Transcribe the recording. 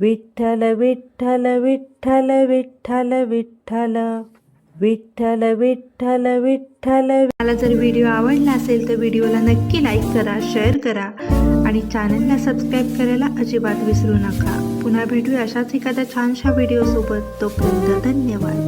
विठ्ठल विठ्ठल विठ्ठल विठ्ठल विठ्ठल. विठ्ठल विठ्ठल विठ्ठल. मला जर व्हिडिओ आवडला असेल तर व्हिडिओला नक्की लाईक करा शेअर करा. आणि चॅनलला सबस्क्राईब करायला अजिबात विसरू नका. पुन्हा भेटूया अशाच एखाद्या छानशा व्हिडिओसोबत तोपर्यंत धन्यवाद.